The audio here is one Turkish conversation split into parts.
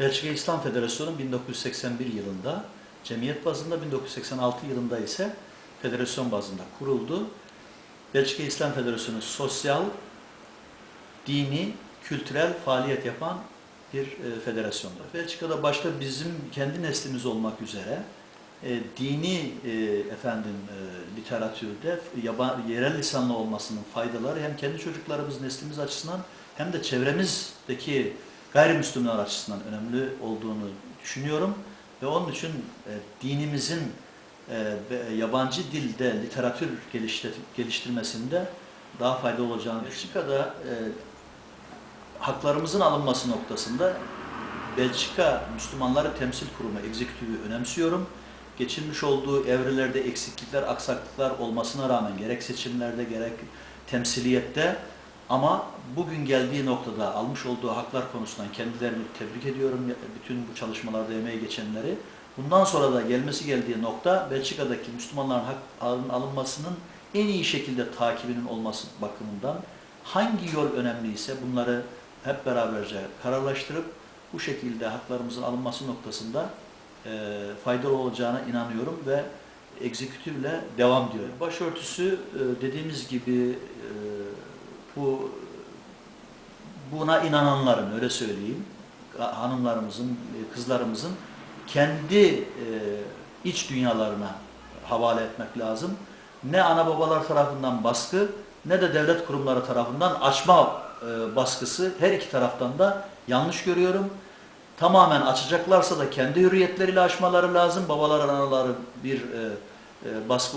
Belçika İslam Federasyonu 1981 yılında, cemiyet bazında 1986 yılında ise federasyon bazında kuruldu. Belçika İslam Federasyonu sosyal, dini, kültürel faaliyet yapan bir e, federasyondur. Belçika'da başta bizim kendi neslimiz olmak üzere e, dini e, efendim e, literatürde yaba, yerel lisanlı olmasının faydaları hem kendi çocuklarımız neslimiz açısından hem de çevremizdeki gayrimüslimler açısından önemli olduğunu düşünüyorum ve onun için e, dinimizin e, yabancı dilde literatür geliştir, geliştirmesinde daha faydalı olacağını. Belçika'da e, haklarımızın alınması noktasında Belçika Müslümanları Temsil Kurumu Executive'i önemsiyorum. Geçirmiş olduğu evrelerde eksiklikler, aksaklıklar olmasına rağmen gerek seçimlerde gerek temsiliyette ama bugün geldiği noktada almış olduğu haklar konusundan kendilerini tebrik ediyorum. Bütün bu çalışmalarda emeği geçenleri. Bundan sonra da gelmesi geldiği nokta Belçika'daki Müslümanların haklarının alınmasının en iyi şekilde takibinin olması bakımından hangi yol önemliyse bunları hep beraberce kararlaştırıp bu şekilde haklarımızın alınması noktasında e, faydalı olacağına inanıyorum ve egzekütifle devam diyor. Başörtüsü e, dediğimiz gibi e, bu buna inananların öyle söyleyeyim hanımlarımızın, e, kızlarımızın kendi e, iç dünyalarına havale etmek lazım. Ne ana babalar tarafından baskı ne de devlet kurumları tarafından açma e, baskısı her iki taraftan da yanlış görüyorum. Tamamen açacaklarsa da kendi hürriyetleriyle açmaları lazım. Babalar anaları bir baskı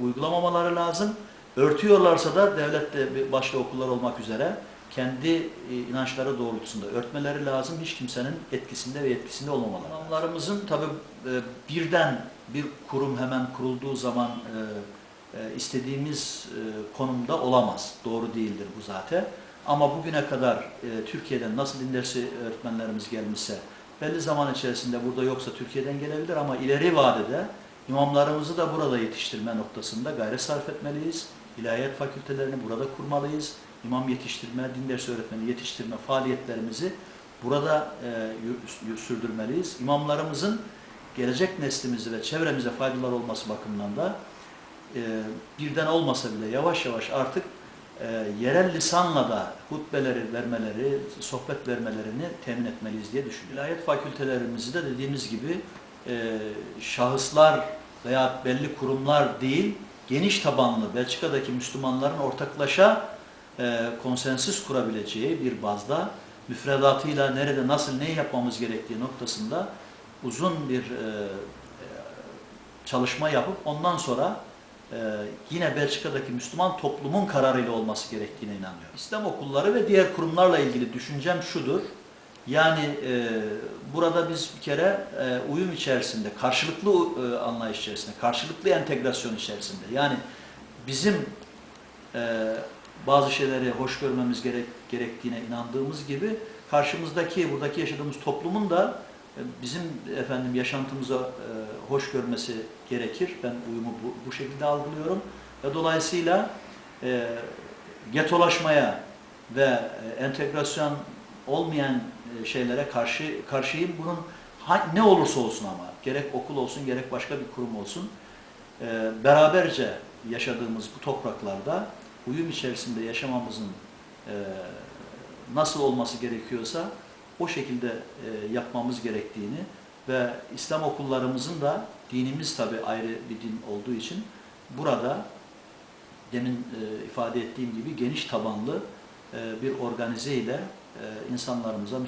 uygulamamaları lazım. Örtüyorlarsa da devlette başta okullar olmak üzere kendi e, inançları doğrultusunda örtmeleri lazım. Hiç kimsenin etkisinde ve etkisinde olmamaları. İmamlarımızın tabi birden bir kurum hemen kurulduğu zaman e, e, istediğimiz e, konumda olamaz. Doğru değildir bu zaten. Ama bugüne kadar e, Türkiye'den nasıl din dersi öğretmenlerimiz gelmişse belli zaman içerisinde burada yoksa Türkiye'den gelebilir ama ileri vadede imamlarımızı da burada yetiştirme noktasında gayret sarf etmeliyiz. İlahiyat fakültelerini burada kurmalıyız. İmam yetiştirme, din dersi öğretmeni yetiştirme faaliyetlerimizi burada e, sürdürmeliyiz. İmamlarımızın gelecek neslimize ve çevremize faydalar olması bakımından da e, birden olmasa bile yavaş yavaş artık e, yerel lisanla da hutbeleri vermeleri, sohbet vermelerini temin etmeliyiz diye düşünüyorum. İlahiyat fakültelerimizi de dediğimiz gibi e, şahıslar veya belli kurumlar değil, geniş tabanlı Belçika'daki Müslümanların ortaklaşa e, konsensüs kurabileceği bir bazda müfredatıyla nerede nasıl ne yapmamız gerektiği noktasında uzun bir e, e, çalışma yapıp ondan sonra e, yine Belçika'daki Müslüman toplumun kararıyla olması gerektiğine inanıyorum. İslam okulları ve diğer kurumlarla ilgili düşüncem şudur. Yani e, burada biz bir kere e, uyum içerisinde, karşılıklı e, anlayış içerisinde, karşılıklı entegrasyon içerisinde. Yani bizim e, bazı şeyleri hoş görmemiz gerek, gerektiğine inandığımız gibi karşımızdaki, buradaki yaşadığımız toplumun da e, bizim efendim yaşantımıza e, hoş görmesi gerekir. Ben uyumu bu, bu şekilde algılıyorum. Ve dolayısıyla e, getolaşmaya ve e, entegrasyon olmayan e, şeylere karşı karşıyım. Bunun ne olursa olsun ama gerek okul olsun gerek başka bir kurum olsun e, beraberce yaşadığımız bu topraklarda uyum içerisinde yaşamamızın e, nasıl olması gerekiyorsa o şekilde yapmamız gerektiğini ve İslam okullarımızın da dinimiz tabi ayrı bir din olduğu için burada demin ifade ettiğim gibi geniş tabanlı bir organize ile insanlarımıza